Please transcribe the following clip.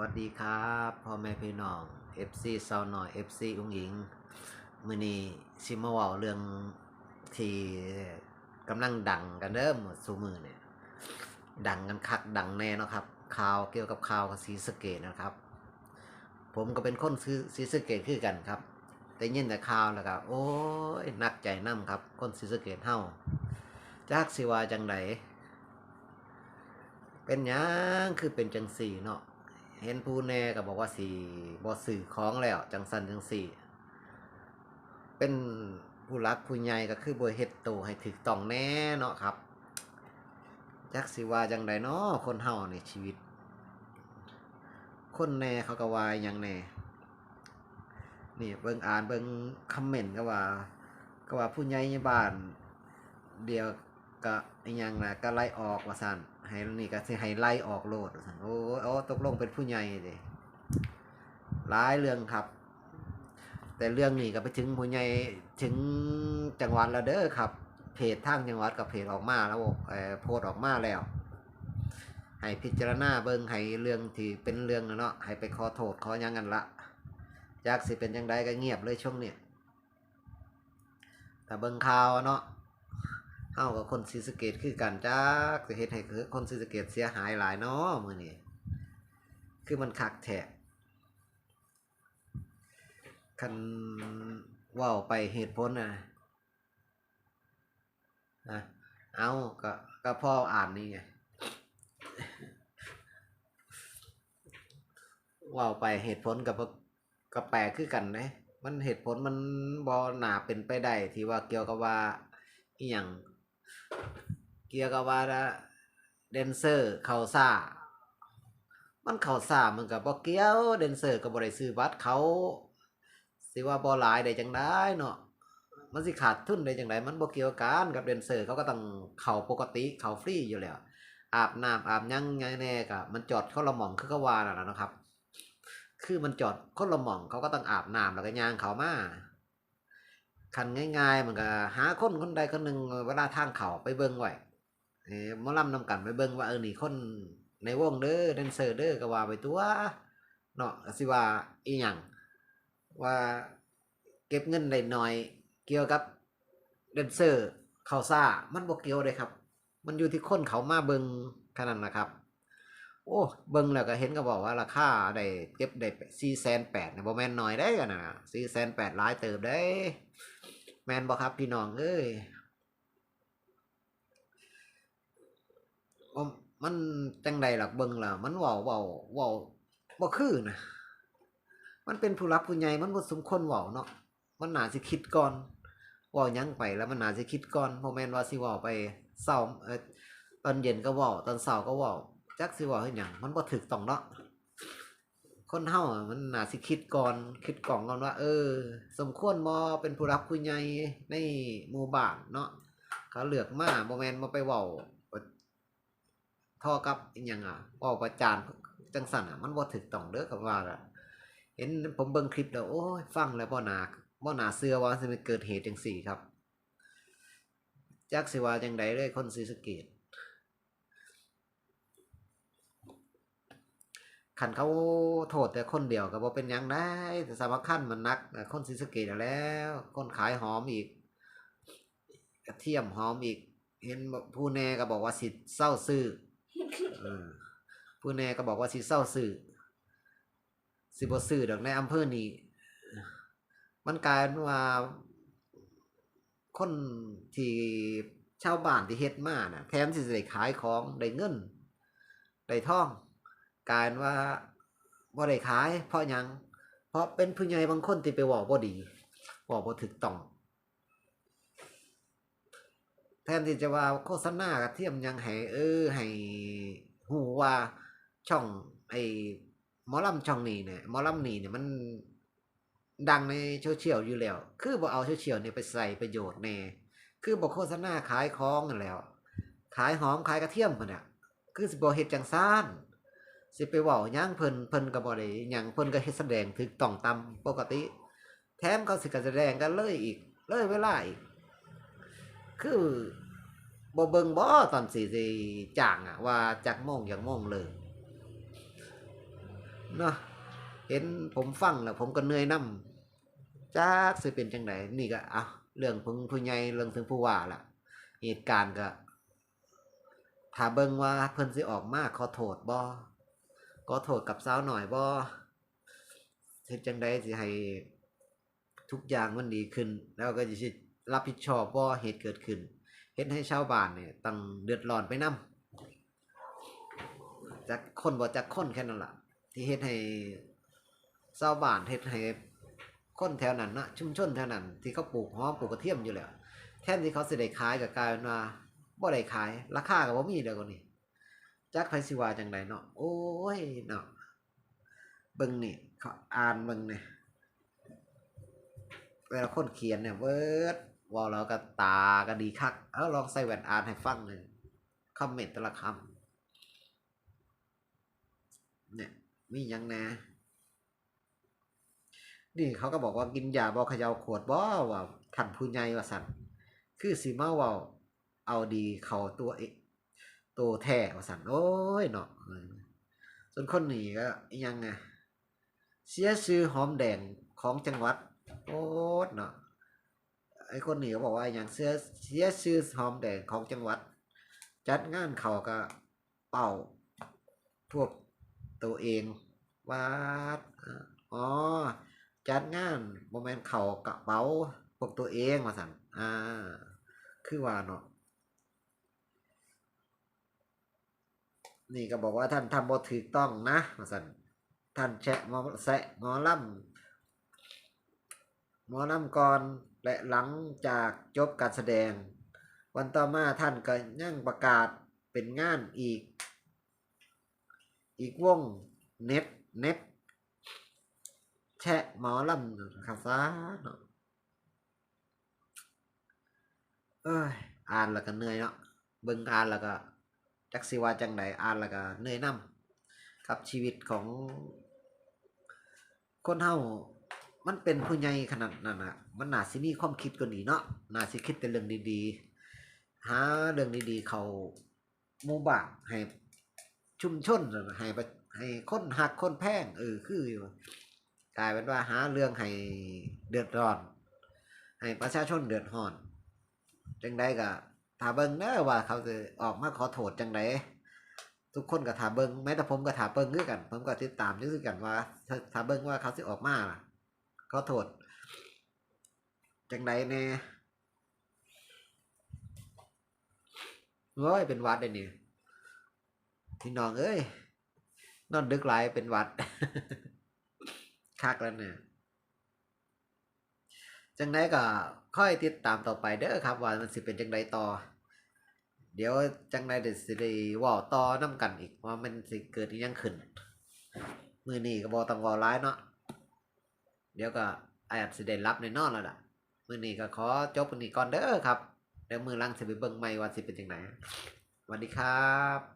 วัสดีครับพ่อแม่พี่น้อง FC สาวน้อย FC อุ้งหญิงมือนี้สิมาวาเรื่องที่กำลังดังกันเด้อหมดซุมือเนี่ยดังกันคักดังแน่นะครับข่าวเกี่ยวกับข่าวกับศรีสเกดนะครับ ผมก็เป็นคนซื้อศรีสเกดคือกันครับ แต่ยินแต่ข่าวแล้วก็โอ้ยนักใจนํครับ คนศรีสเกดเฮาจักสิวาจังไดเป็นยังคือเป็นจังสี่เนาะ เห็นผู้แน่ก็บอกว่าสี่บอสื่อของแล้ว จังสันจังสี่ เป็นผู้รักผู้ใหญ่ก็คือบเฮ็ดโตวให้ถึกต้องแน่เนาะครับจักสิว่าจังใดเนาะคนเฮาในชีวิต คนแน่เขาก็วาหยังแน่นี่เบิ่งอ่านเบิ่งคอมเมนต์ก็ว่า ก็ว่าผู้ใหญ่ในบ้าน เดียวก็อีหยังนะก็ไล่ออกว่าซั่น ให้นี่ก็สิให้ไล่ออกโลดโอ้โอ้ตกลงเป็นผู้ใหญ่เด้หลายเรื่องครับ แต่เรื่องนี้ก็ไปถึงผู้ใหญ่ถึงจังหวัดแล้วเด้อครับ เพจทางจังหวัดกับเพจออกมาแล้วโพสออกมาแล้ว ให้พิจารณาเบิ่งให้เรื่องที่เป็นเรื่องเนาะให้ไปขอโทษขอยังกันละจากสิเป็นจังไดก็เงียบเลยช่วงเนี้ยแต่เบิ่งข่าวเนาะ เฮากับคนศรีสะเกดคือกันจักจะเฮ็ดให้คือคนศรีสะเกดเสียหายหลายเนาะมื้อนี้คือมันคักแท้คันว้าไปเหตุผลนะนะเอาก็ก็พ่ออ่านนี่ไงว้าไปเหตุผลกับก็แปลคือกันเด้มันเหตุผลมันบ่น่าเป็นไปได้ที่ว่าเกี่ยวกับว่าอีหยัง เกี่ยวกับว่าแดนเซอร์เขาซ่า มันเขาซ่ามันก็บ่เกี่ยวแดนเซอร์ก็บ่ได้ซื้อบัตรเขาสิว่าบ่หลายได้จังได๋เนาะมันสิขาดทุนได้จังไดมันบ่เกี่ยวกันกับแดนเซอร์เขาก็ต้องเข้าปกติเข้าฟรีอยู่แล้วอาบน้ำอาบยังไงแน่ก็มันจอดคนละหม่องคือก็ว่าน่ะนะครับ คือมันจอดคนละหม่องเขาก็ต้องอาบน้ำแล้วก็ย่างเขามา คันง่ายๆมันก็หาคนคนใดคนหนึ่งเวลาทางเขาไปเบิ่งไว้เอ้หมอลำนำกันไปเบิ่งว่าเออนี่คนในวงเด้อแดนเซอร์เด้อก็ว่าไปตัวเนาะสิว่าอีหยังว่าเก็บเงินได้น้อยเกี่ยวกับแดนเซอร์เขาซ่ามันบ่เกี่ยวเลยครับ มันอยู่ที่คนเขามาเบิ่งแค่นั้นนะครับ โอ้เบิ่งแล้วก็เห็นก็บอกว่าราคาได้เก็บได้4,800นแปดนะบ่แม่นน้อยได้กันนะ4,800หลายเติบได้ แมนบอครับพี่น้องเอ้ยมันจังใดหลักเบิงล่ะ มันว้าเว้าว้าบ่คือนะมันเป็นผู้รักผู้ใหญ่มันบ่สมควรเว้าเนาะมันน่าสิคิดก่อนว้าหยังไปแล้วมันน่าสิคิดก่อนบ่แมนว่าสิว้าไปเช้าเออตอนเย็นก็ว้าตอนเช้าก็ว้าจักสิว้าเฮ็ดหยังมันบ่ถูกต้องเนาะ คนเฮาอะมันน่าสิคิดก่อนคิดกล่องก่อนว่า เออ สมควรบ่เป็นผู้รักผู้ใหญ่ในหมู่บ้านเนาะเขาเลือกมาบ่แม่นบ่ไปเว้าท่อกับอีหยังอะเว้าประจานจังซั่นอะ มันบ่ถูกต้องเด้อกับว่าล่ะเห็นผมเบิ่งคลิปแล้วโอ้ยฟังแล้วบ่น่าบ่น่าเชื่อว่าสิมันเกิดเหตุจังซี่ครับจักสิว่าจังไดเลยคนศรีสะเกษ ขันเขาโทษแต่คนเดียวก็บ่เป็นยังได้แต่สำคัญมันนักคนศรีสะเกษนั่นแล้ว คนขายหอมอีก กระเทียมหอมอีก เห็นผู้แน่ก็บอกว่าสิเศร้าซื้อผู้แน่ก็บอกว่าสิเศร้าซื้อสิบซื้อดอกในอำเภอนี้มันกลายว่า คนที่ชาวบ้านที่เฮ็ดมาน่ะ แถมสิได้ขายของได้เงินได้ทอง กายเป็นว่าบ่ได้ขาย เพราะยัง เพราะเป็นผู้ใหญ่บางคนที่ไปเว้าบ่ดีเว้าบ่ถูกต้องแทนที่จะว่าโฆษณากระเทียมยังให้เออให้ฮู้ว่าช่องไอ้หมอลำช่องนี้เนี่ยหมอลำนี้เนี่ยมันดังในโซเชียลอยู่แล้ว คือบ่เอาโซเชียลเนี่ยไปใส่ประโยชน์แน่คือบ่โฆษณาขายของนั่นแล้ว ขายหอมขายกระเทียมพุ่นน่ะคือสิบ่เฮ็ดจังซ่าน สิไปเว้าหยังเพิ่นเพิ่นก็บ่ได้หยังเพิ่นก็เฮ็ดแสดงถูกต้องตามปกติ แถมเขาสิก็แสดงกันเลยอีก เลยเวลาอีก คือบ่เบิ่งบ่ตอนสิสิจ้างอะว่าจักโมงอย่างโมงเลยเนาะเห็นผมฟังแล้วผมก็เหนื่อยนํจักสิเป็นจังไดนี่ก็อะเรื่องพึงผู้ใหญ่เรื่องถึงผู้ว่าล่ะ เหตุการณ์ก็ถ้าเบิ่งว่าเพิ่นสิออกมาขอโทษบ่ ขอโทษกับสาวหน่อยบ่เฮ็ดจังไดสิให้ทุกอย่างมันดีขึ้น แล้วก็สิรับผิดชอบบ่เหตุเกิดขึ้นเฮ็ดให้ชาวบ้านเนี่ยต้องเดือดร้อนไปนํจักคนบ่จักคนแค่นั้นล่ะ ที่เฮ็ดให้ชาวบ้านเฮ็ดให้คนแถวนั้นนะชุมชนแถวนั้นที่เขาปลูกหอมปลูกกระเทียมอยู่แล้วแทนที่เขาสิได้ขายก็กลายเป็นว่าบ่ได้ขาย ราคาก็บ่มีเด้อคนนี้ จักไผสิว่าจังไดเนาะโอ้ยเนาะเบิ่งนี่เขาอ่านเบิ่งนี่เวลาคนเขียนเนี่ยเวิร์ดว้าแล้วก็ตาก็ดีคักเอาลองใส่แว่นอ่านให้ฟังหนึ่งคอมเมนต์แต่ละคำเนี่ยมียังแน่นี่เขาก็บอกว่ากินยาบ่เขยาขวดบ่ว่าท่านผู้ใหญ่ว่าซั่นคือสิมาเว้าเอาดีเขาตัวเอง ตัวแท้ว่าซั่นโอ้ยเนาะเออส่วนคนนี้ก็ยังไงเสียชื่อหอมแดงของจังหวัด โอ้ดเนาะไอ้คนนี้ก็บอกว่าอย่างเสียเสียชื่อหอมแดงของจังหวัด จัดงานเขาก็เป่าพวกตัวเองว่าอ๋อจัดงานบ่แม่นเขากระเป๋าพวกตัวเองว่าซั่นอ่า คือว่าเนาะ นี่ก็บอกว่าท่านทำบ่ถูกต้องนะว่าซั่นท่านแชะหมอแซะหมอลำหมอลำก่อนและหลังจากจบการแสดง วันต่อมาท่านก็ยังประกาศเป็นงานอีก อีกวงเน็ตเน็ตแชะหมอลำคาซาเนาะเอ้ยอ่านแล้วก็เหนื่อยเนาะเบิ่งอ่านแล้วก็ จักสิว่าจังไดอ่านแล้วก็เหนื่อยนํกับชีวิตของ คนเฮามันเป็นผู้ใหญ่ขนาดนั้นน่ะ มันน่าสิมีความคิดกว่านี้เนาะน่าสิคิดแต่เรื่องดีๆหาเรื่องดีๆ เขาหมู่บ้านให้ชุมชนให้ปให้คนหักคนแพงเออคืออยู่กลายเป็นว่าหาเรื่องให้เดือดร้อน ให้ประชาชนเดือดร้อนจังใดก็ ถาเบิงเด้อว่าเขาจะออกมาขอโทษจังใดทุกคนก็ถาเบิงแม้แต่ผมก็ถาเบิ่งคือกัน ผมก็ติดตามอยู่คือกันว่าถาเบิงว่าเขาสิออกมาขอโทษจังใดแน่โอ้ยเป็นวัดได้นี่พี่น้องเอ้ยนอนดึกหลายเป็นวัดคักแล้วเนี่ย จังไดก็ค่อยติดตามต่อไปเด้อครับ ว่ามันสิเป็นจังไดต่อ เดี๋ยวจังไดเดี๋ยวสิได้ว้าต่อนํกันอีกว่ามันสิเกิดอิหยังขึ้นมือนี้ก็บ่ต้องว้าหลายเนาะเดี๋ยวก็อาจสิได้รับแน่นอนแล้วล่ะมือนี้ก็ขอจบอันนี้ก่อนเด้อครับเดี๋ยวมือลังสิไปเบิ่งใหม่ว่าสิเป็นจังไดสวัสดีครับ